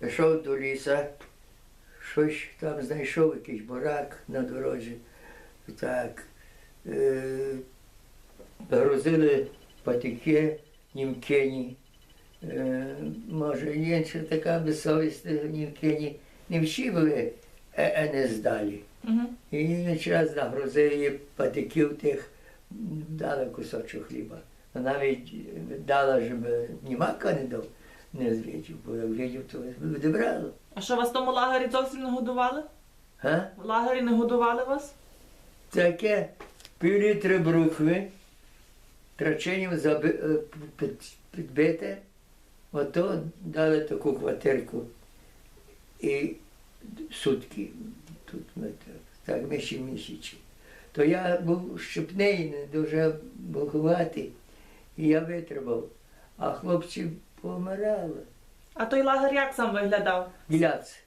Пішов до ліса, щось там знайшов якийсь барак на дорозі. Так. Е, грузили патики, німкені. Е, може, інша така безсовісна німкені. Не всі були, а а не здалі. І на час нагрузив її патиків тих, дали кусочок хліба. Навіть дала, щоб німака не дав, не звідів, бо як видів, то відібрало. А що вас в тому лагері зовсім не годували? Га? В лагері не годували вас? Таке півлітри брукви, траченням заби, е, під- підбите, ото дали таку квартирку. І сутки тут ми так, так ми ще місяці. То я був щепний, не дуже бухуватий, і я витримав. А хлопці помирали. А той лагер як сам виглядав? Гляц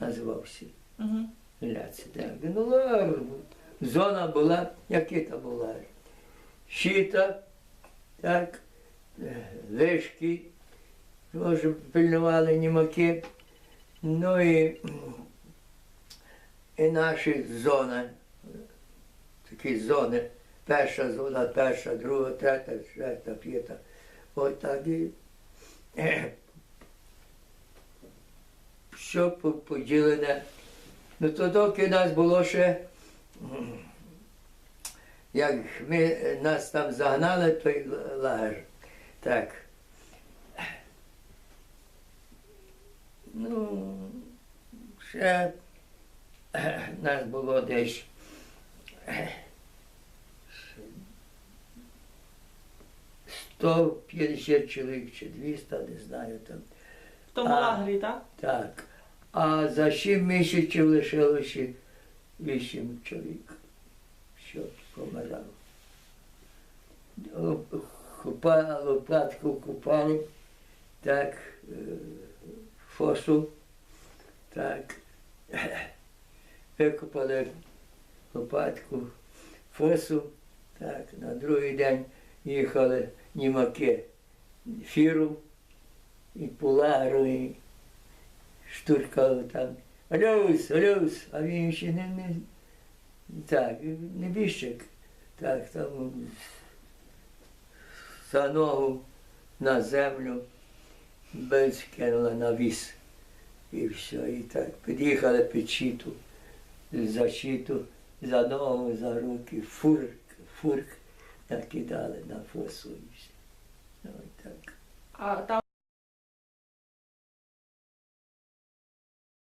називався. Угу. Гляц, так. Ну, ладно. зона була, яка то була. Щита, так, е, лишки, може, пильнували німаки. Ну і, і наші зони, такі зони, перша зона, перша, друга, третя, четверта, п'ята. От так і е, все поділене. Ну то доки нас було ще, як ми е, нас там загнали, той лагер. Так. Ну, ще е, нас було десь. 150 чоловік чи 200, не знаю там. В тому лагері, так? Так. А за сім місяців лишилося вісім чоловік, що помирало. Лопатку купали, так, е, фосу, так, викопали лопатку, фосу, так, на другий день їхали німаки фіру і пулагру, і штуркав там. Алюс, алюс, а він ще не, не так, небіжчик. Так, там за ногу на землю без кинула на віз. І все. І так під'їхали під щиту, за щиту, за ногу, за руки, фурк, фурк накидали на фосу і все. Ось так. А там